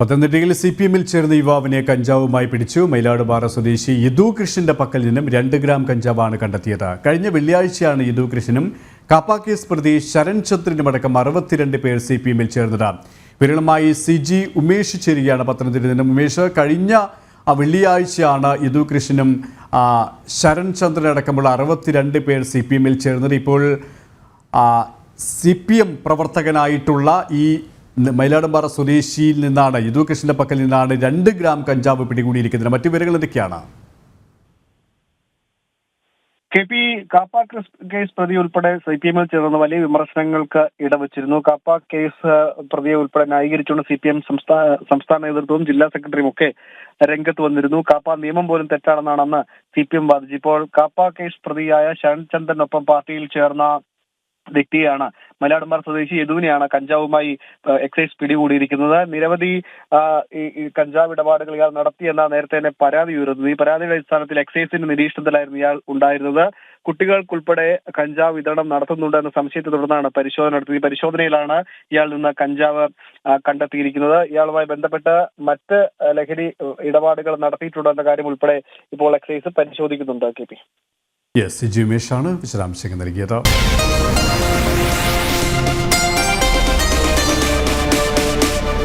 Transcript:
പത്തനംതിട്ടയിൽ C P എമ്മിൽ ചേർന്ന യുവാവിനെ കഞ്ചാവുമായി പിടിച്ചു. മയിലാടുപാറ സ്വദേശി യദു കൃഷ്ണന്റെ പക്കൽ നിന്നും രണ്ട് ഗ്രാം കഞ്ചാവാണ് കണ്ടെത്തിയത്. കഴിഞ്ഞ വെള്ളിയാഴ്ചയാണ് യദു കൃഷ്ണനും കാപ്പ പ്രതി ശരൺ ചന്ദ്രനുമടക്കം അറുപത്തിരണ്ട് പേർ സി പി എമ്മിൽ ചേർന്നത്. വിരളമായി സി ജി ഉമേഷ് ചേരുകയാണ് പത്തനംതിട്ടയിൽ നിന്നും. ഉമേഷ് കഴിഞ്ഞ ആ വെള്ളിയാഴ്ചയാണ് യദു കൃഷ്ണനും ശരൺ ചന്ദ്രനടക്കമുള്ള അറുപത്തിരണ്ട് പേർ സി പി എമ്മിൽ ചേർന്നത്. ഇപ്പോൾ സി പി എം പ്രവർത്തകനായിട്ടുള്ള ഈ മയിലാടുംപാറ സ്വദേശിയിൽ നിന്നാണ് യദു കൃഷ്ണന്റെ പക്കൽ നിന്നാണ് രണ്ട് ഗ്രാം കഞ്ചാവ് പിടികൂടിയിരിക്കുന്നത്. മറ്റു വിവരങ്ങൾ എന്തൊക്കെയാണ്? കെ പി കാപ്പ കേസ് പ്രതി ഉൾപ്പെടെ സി പി എമ്മിൽ ചേർന്ന് വലിയ വിമർശനങ്ങൾക്ക് ഇടവച്ചിരുന്നു. കാപ്പ കേസ് പ്രതിയെ ഉൾപ്പെടെ ന്യായീകരിച്ചുകൊണ്ട് സി പി എം സംസ്ഥാന നേതൃത്വവും ജില്ലാ സെക്രട്ടറിയും ഒക്കെ രംഗത്ത് വന്നിരുന്നു. കാപ്പ നിയമം പോലും തെറ്റാണെന്നാണ് അന്ന് സി പി എം വാദിച്ചു. ഇപ്പോൾ കാപ്പ കേസ് പ്രതിയായ ശരൺ ചന്ദ്രനൊപ്പം പാർട്ടിയിൽ ചേർന്ന വ്യക്തിയാണ് മലയാളമാർ സ്വദേശി യദുവിനെയാണ് കഞ്ചാവുമായി എക്സൈസ് പിടികൂടിയിരിക്കുന്നത്. നിരവധി ഈ കഞ്ചാവ് ഇടപാടുകൾ ഇയാൾ നടത്തിയെന്ന നേരത്തെ തന്നെ പരാതി ഉയരുന്നത് ഈ പരാതിയുടെ അടിസ്ഥാനത്തിൽ എക്സൈസിന്റെ നിരീക്ഷണത്തിലായിരുന്നു ഇയാൾ ഉണ്ടായിരുന്നത്. കുട്ടികൾക്കുൾപ്പെടെ കഞ്ചാവ് വിതരണം നടത്തുന്നുണ്ട് എന്ന സംശയത്തെ തുടർന്നാണ് പരിശോധന നടത്തിയത്. ഈ പരിശോധനയിലാണ് ഇയാൾ നിന്ന് കഞ്ചാവ് കണ്ടെത്തിയിരിക്കുന്നത്. ഇയാളുമായി ബന്ധപ്പെട്ട് മറ്റ് ലഹരി ഇടപാടുകൾ നടത്തിയിട്ടുണ്ടോ എന്ന കാര്യം ഉൾപ്പെടെ ഇപ്പോൾ എക്സൈസ് പരിശോധിക്കുന്നുണ്ട് കെ പി. യെസ് ജി ഉമേഷാണ് വിശദാംശങ്ങൾ നൽകിയത്.